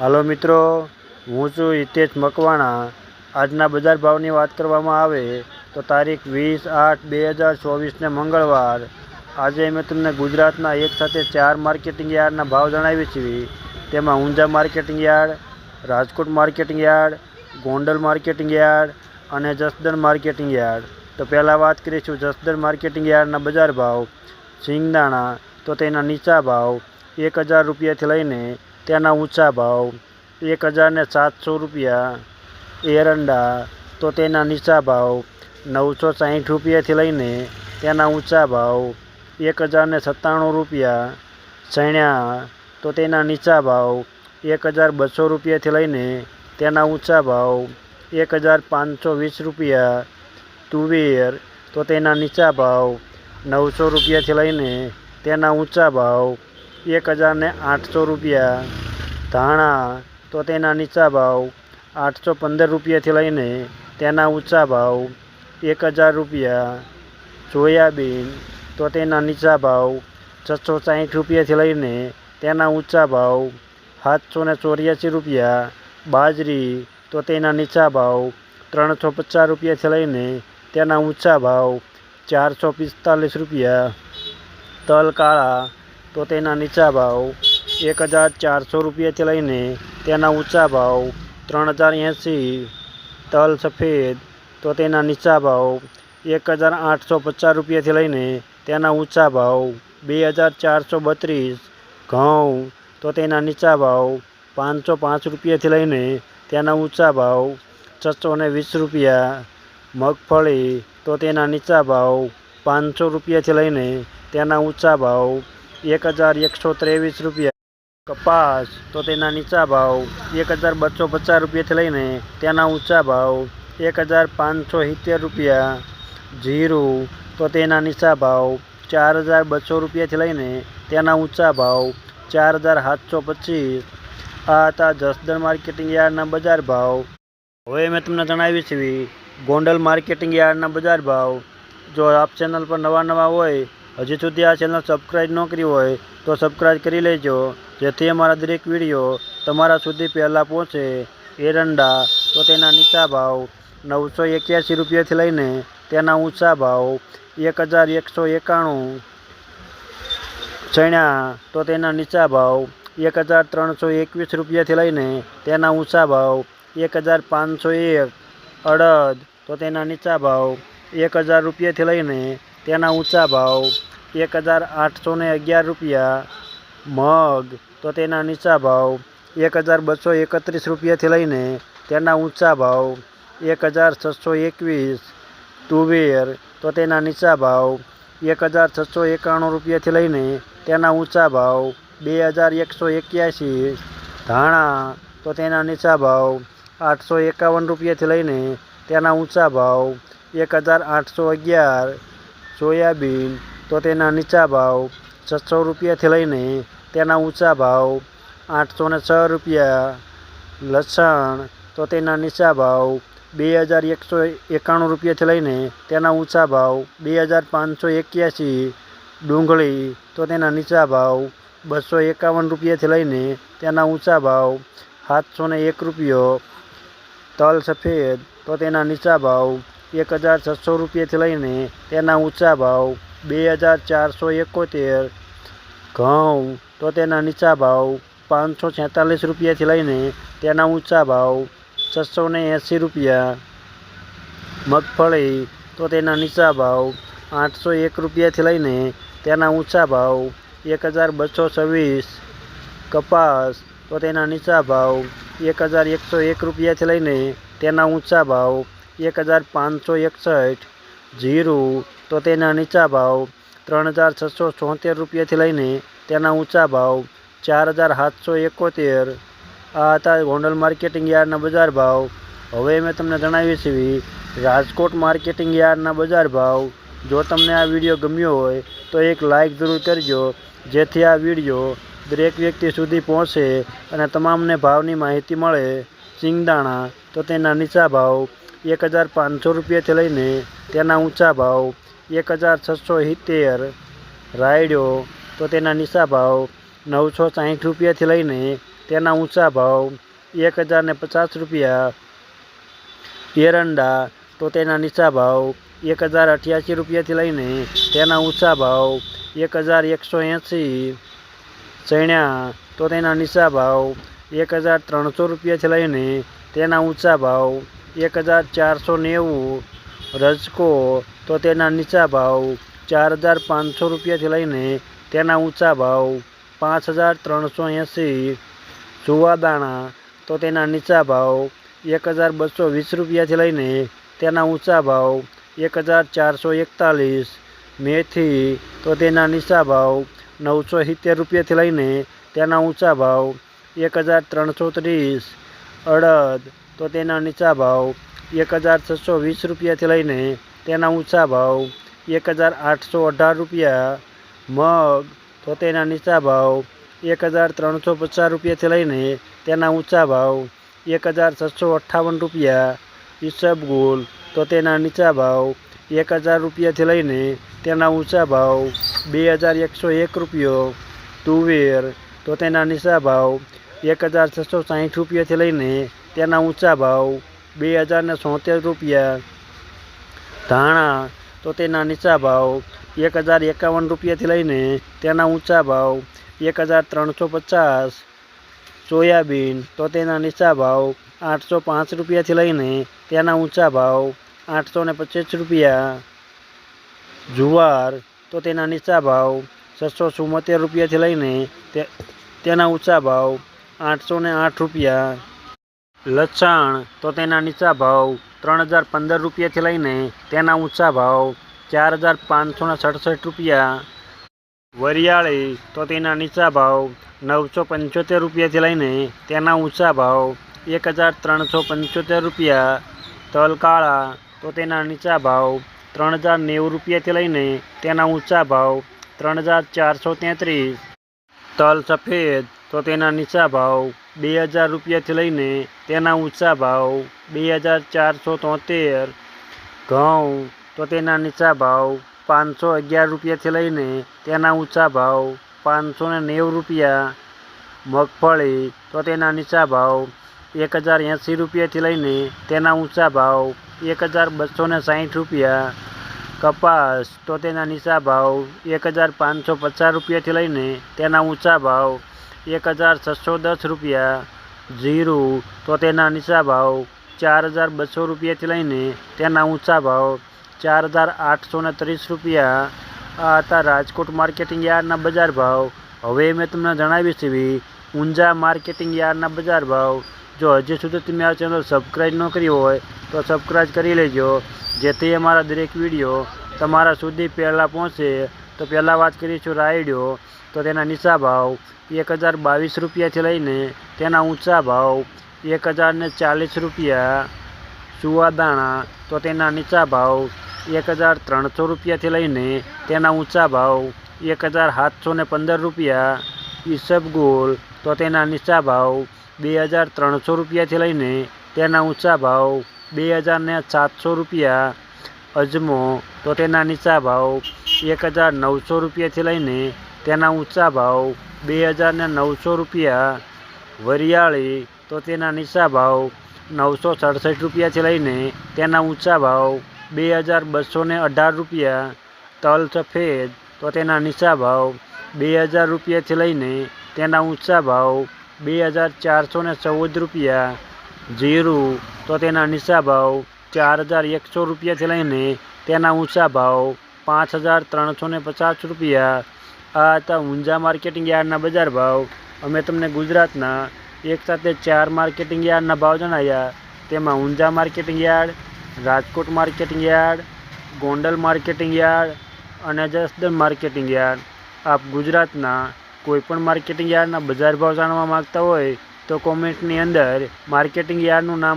હાલો મિત્રો, હું છું હિતેશ મકવાણા. આજના બજાર ભાવની વાત કરવામાં આવે તો તારીખ વીસ આઠ બે હજાર ચોવીસને મંગળવાર. આજે મેં તમને ગુજરાતના એક સાથે ચાર માર્કેટિંગ યાર્ડના ભાવ જણાવી છે તેમાં Unjha marketing yard, Rajkot marketing yard, Gondal marketing yard અને જસદણ માર્કેટિંગ યાર્ડ. તો પહેલાં વાત કરીશું જસદણ માર્કેટિંગ યાર્ડના બજાર ભાવ. સિંગદાણા તો તેના નીચા ભાવ. એક હજાર રૂપિયાથી લઈને તેના ઊંચા ભાવ એક હજારને સાતસો રૂપિયા એરંડા તો તેના નીચા ભાવ નવસો સાહીઠ રૂપિયાથી લઈને તેના ઊંચા ભાવ એક હજારને સત્તાણું રૂપિયા ચણ્યા તો તેના નીચા ભાવ એક હજાર બસો રૂપિયાથી લઈને તેના ઊંચા ભાવ એક હજાર પાંચસો વીસ રૂપિયા તુવેર તો તેના નીચા ભાવ નવસો રૂપિયાથી લઈને તેના ઊંચા ભાવ એક હજારને આઠસો રૂપિયા ધાણા તો તેના નીચા ભાવ આઠસો પંદર રૂપિયાથી લઈને તેના ઊંચા ભાવ એક હજાર રૂપિયા સોયાબીન તો તેના નીચા ભાવ છસો સાહીઠ રૂપિયાથી લઈને તેના ઊંચા ભાવ સાતસો ને ચોર્યાસી રૂપિયા બાજરી તો તેના નીચા ભાવ ત્રણસો પચાસ રૂપિયાથી લઈને તેના ઊંચા ભાવ ચારસો પિસ્તાલીસ રૂપિયા તલ કાળા તો તેના નીચા ભાવ એક હજાર ચારસો રૂપિયાથી લઈને તેના ઊંચા ભાવ ત્રણ હજાર એંસી તલ સફેદ તો તેના નીચા ભાવ એક હજાર આઠસો પચાસ રૂપિયાથી લઈને તેના ઊંચા ભાવ બે હજાર ચારસો બત્રીસ ઘઉં તો તેના નીચા ભાવ પાંચસો પાંચ રૂપિયાથી લઈને તેના ઊંચા ભાવ છસો ને વીસ રૂપિયા મગફળી તો તેના નીચા ભાવ પાંચસો રૂપિયાથી લઈને તેના ઊંચા ભાવ એક હજાર એકસો ત્રેવીસ રૂપિયા કપાસ તો તેના નીચા ભાવ એક હજાર બસો પચાસ રૂપિયાથી લઈને તેના ઊંચા ભાવ એક હજાર પાંચસો સિત્તેર રૂપિયા જીરું તો તેના નીચા ભાવ ચાર હજાર બસો રૂપિયાથી લઈને તેના ઊંચા ભાવ ચાર હજાર સાતસો પચીસ આ હતા જસદણ માર્કેટિંગ યાર્ડના બજાર ભાવ હવે મેં તમને જણાવી છે ગોંડલ માર્કેટિંગ યાર્ડના બજાર ભાવ જો આપ ચેનલ પર નવા નવા હોય હજી સુધી આ ચેનલ સબસ્ક્રાઈબ ન કરી હોય તો સબસ્ક્રાઈબ કરી લેજો, જેથી અમારા દરેક વીડિયો તમારા સુધી પહેલાં પહોંચે. એરંડા તો તેના નીચા ભાવ નવસો એક્યાસી રૂપિયાથી લઈને તેના ઊંચા ભાવ એક હજાર એકસો એકાણું. ચણ્યા તો તેના નીચા ભાવ એક હજાર ત્રણસો એકવીસ રૂપિયાથી લઈને તેના ઊંચા ભાવ એક હજાર પાંચસો એક. અડદ તો તેના નીચા ભાવ એક હજાર રૂપિયાથી લઈને તેના ઊંચા ભાવ એક હજાર આઠસો અગિયાર રૂપિયા. મગ, તો તેના નીચા ભાવ એક હજાર બસો એકત્રીસ રૂપિયાથી લઈને તેના ઊંચા ભાવ એક હજાર છસો એકવીસ. તુવેર, તો તેના નીચા ભાવ એક હજાર છસો એકાણું રૂપિયાથી લઈને તેના ઊંચા ભાવ બે હજાર એકસો એક્યાસી. ધાણા, તો તેના નીચા ભાવ આઠસો એકાવન રૂપિયાથી લઈને તેના ઊંચા ભાવ એક હજાર આઠસો અગિયાર. સોયાબીન તો તેના નીચા ભાવ છસો રૂપિયાથી લઈને તેના ઊંચા ભાવ આઠસો ને છ રૂપિયા લસણ, તો તેના નીચા ભાવ બે હજાર એકસો એકાણું રૂપિયાથી લઈને તેના ઊંચા ભાવ બે હજાર પાંચસો એક્યાસી ડુંગળી, તો તેના નીચા ભાવ બસો એકાવન રૂપિયાથી લઈને તેના ઊંચા ભાવ સાતસો ને એક રૂપિયો. તલ સફેદ, તો તેના નીચા ભાવ એક હજાર છસો રૂપિયાથી લઈને તેના ઊંચા ભાવ બે હજાર ચારસો એકોતેર ઘઉં, તો તેના નીચા ભાવ પાંચસો છેતાલીસ રૂપિયાથી લઈને તેના ઊંચા ભાવ છસો ને એંસી રૂપિયા. મગફળી, તો તેના નીચા ભાવ આઠસો એક રૂપિયાથી લઈને તેના ઊંચા ભાવ એક હજાર બસો છવ્વીસ. કપાસ, તો તેના નીચા ભાવ એક હજાર એકસો એક રૂપિયાથી લઈને તેના ઊંચા ભાવ એક હજાર પાંચસો એકસઠ. જીરું તો તેના નીચા ભાવ ત્રણ હજાર છસો છોતેર રૂપિયાથી લઈને તેના ઊંચા ભાવ ચાર હજાર સાતસો એકોતેર. આ હતા ગોંડલ માર્કેટિંગ યાર્ડના બજાર ભાવ. હવે મેં તમને જણાવી છે રાજકોટ માર્કેટિંગ યાર્ડના બજાર ભાવ. જો તમને આ વીડિયો ગમ્યો હોય તો એક લાઈક જરૂર કરજો, જેથી આ વીડિયો દરેક વ્યક્તિ સુધી પહોંચે અને તમામને ભાવની માહિતી મળે. સિંગદાણા તો તેના નીચા ભાવ એક હજાર પાંચસો રૂપિયાથી લઈને તેના ઊંચા ભાવ એક હજાર છસો સિત્તેર રાયડો તો તેના નીચા ભાવ નવસો સાહીઠ રૂપિયાથી લઈને તેના ઊંચા ભાવ એક હજાર ને પચાસ રૂપિયા એરંડા તો તેના નીચા ભાવ એક હજાર અઠ્યાસી રૂપિયાથી લઈને તેના ઊંચા ભાવ એક હજાર એકસો એંસી ચણ્યા તો તેના નીચા ભાવ એક હજાર ત્રણસો રૂપિયાથી લઈને તેના ઊંચા ભાવ એક હજાર ચારસો નેવું રજકો તો તેના નીચા ભાવ ચાર હજાર પાંચસો રૂપિયાથી લઈને તેના ઊંચા ભાવ પાંચ હજાર ત્રણસો એંસી જુવાદાણા તો તેના નીચા ભાવ એક હજાર બસો વીસ રૂપિયાથી લઈને તેના ઊંચા ભાવ એક હજાર ચારસો એકતાલીસ મેથી તો તેના નીચા ભાવ નવસો સિત્તેર રૂપિયાથી લઈને તેના ઊંચા ભાવ એક હજાર ત્રણસો ત્રીસ અડદ તો તેના નીચા ભાવ એક હજાર છસો વીસ રૂપિયાથી લઈને તેના ઊંચા ભાવ એક હજાર આઠસો અઢાર રૂપિયા મગ તો તેના નીચા ભાવ એક હજાર ત્રણસો પચાસ રૂપિયાથી લઈને તેના ઊંચા ભાવ એક હજાર છસો અઠ્ઠાવન રૂપિયા ઈસબગુલ તો તેના નીચા ભાવ એક હજાર રૂપિયાથી લઈને તેના ઊંચા ભાવ બે હજાર એકસો એક રૂપિયો તુવેર તો તેના નીચા ભાવ એક હજાર છસો સાહીઠ રૂપિયાથી લઈને તેના ઊંચા ભાવ બે હજાર ને સોતેર રૂપિયા ધાણા તો તેના નીચા ભાવ એક હજાર એકાવન રૂપિયાથી લઈને તેના ઊંચા ભાવ એક હજાર ત્રણસો પચાસ સોયાબીન તો તેના નીચા ભાવ આઠસો પાંચ રૂપિયાથી લઈને તેના ઊંચા ભાવ આઠસો ને પચીસ રૂપિયા જુવાર તો તેના નીચા ભાવ છસો ચુમ્મોતેર રૂપિયાથી લઈને તે તેના ઊંચા ભાવ આઠસો ને આઠ રૂપિયા લસણ તો તેના નીચા ભાવ ત્રણ હજાર પંદર રૂપિયાથી લઈને તેના ઊંચા ભાવ ચાર હજાર પાંચસોને સડસઠ રૂપિયા. વરિયાળી, તો તેના નીચા ભાવ નવસો પંચોતેર રૂપિયાથી લઈને તેના ઊંચા ભાવ એક હજાર ત્રણસો પંચોતેર રૂપિયા. તલ કાળા તો તેના નીચા ભાવ ત્રણ હજાર નેવું રૂપિયાથી લઈને તેના ઊંચા ભાવ ત્રણ હજાર ચારસો તેત્રીસ. તલ સફેદ, તો તેના નીચા ભાવ બે હજાર રૂપિયાથી લઈને તેના ઊંચા ભાવ બે હજાર ચારસો તોતેર ઘઉં તો તેના નીચા ભાવ પાંચસો અગિયાર રૂપિયાથી લઈને તેના ઊંચા ભાવ પાંચસો ને નેવું રૂપિયા મગફળી તો તેના નીચા ભાવ એક હજાર એંસી રૂપિયાથી લઈને તેના ઊંચા ભાવ એક હજાર બસો ને સાહીઠ રૂપિયા કપાસ તો તેના નીચા ભાવ એક હજાર પાંચસો પચાસ રૂપિયાથી લઈને તેના ઊંચા ભાવ એક હજાર છસો દસ રૂપિયા. જીરું તો તેના નીચા ભાવ ચાર હજાર બસો રૂપિયાથી લઈને તેના ઊંચા ભાવ ચાર હજાર આઠસો ત્રીસ રૂપિયા. આ હતા રાજકોટ માર્કેટિંગ યાર્ડના બજાર ભાવ. હવે મેં તમને જણાવી છે ઊંઝા માર્કેટિંગ યાર્ડના બજાર ભાવ. જો હજી સુધી તમે આ ચેનલ સબસ્ક્રાઈબ ન કરી હોય તો સબસ્ક્રાઈબ કરી લેજો, જેથી અમારા દરેક વીડિયો તમારા સુધી પહેલાં પહોંચે. તો પહેલાં વાત કરીશું રાયડ્યો તો તેના નીચા ભાવ એક હજાર બાવીસ રૂપિયાથી લઈને તેના ઊંચા ભાવ એક હજાર ને ચાલીસ રૂપિયા. સુવાદાણા તો તેના નીચા ભાવ એક હજાર ત્રણસો રૂપિયાથી લઈને તેના ઊંચા ભાવ એક હજાર સાતસો પંદર રૂપિયા. ઈસબગુલ તો તેના નીચા ભાવ બે હજાર ત્રણસો રૂપિયાથી લઈને તેના ઊંચા ભાવ બે હજાર ને સાતસો રૂપિયા. અજમો, તો તેના નીચા ભાવ એક હજાર નવસો રૂપિયાથી લઈને તેના ઊંચા ભાવ બે હજાર ને નવસો રૂપિયા વરિયાળી તો તેના નીચા ભાવ નવસો સડસઠ રૂપિયાથી લઈને તેના ઊંચા ભાવ બે હજાર બસો ને અઢાર રૂપિયા તલ સફેદ તો તેના નીચા ભાવ બે હજાર રૂપિયાથી લઈને તેના ઊંચા ભાવ બે હજાર ચારસો ને ચૌદ રૂપિયા જીરું તો તેના નીચા ભાવ ચાર હજાર એકસો રૂપિયાથી લઈને તેના ઊંચા ભાવ પાંચ હજાર ત્રણસો ને પચાસ રૂપિયા આ હતા ઊંઝા માર્કેટિંગ યાર્ડના બજાર ભાવ. અમે તમને ગુજરાતના એક સાથે ચાર માર્કેટિંગ યાર્ડના ભાવ જણાવ્યા. તેમાં Unjha marketing yard, Rajkot marketing yard, Gondal marketing yard અને જસદન માર્કેટિંગ યાર્ડ. આપ ગુજરાતના કોઈપણ માર્કેટિંગ યાર્ડના બજાર ભાવ જાણવા માગતા હોય તો કોમેન્ટની અંદર માર્કેટિંગ યાર્ડનું નામ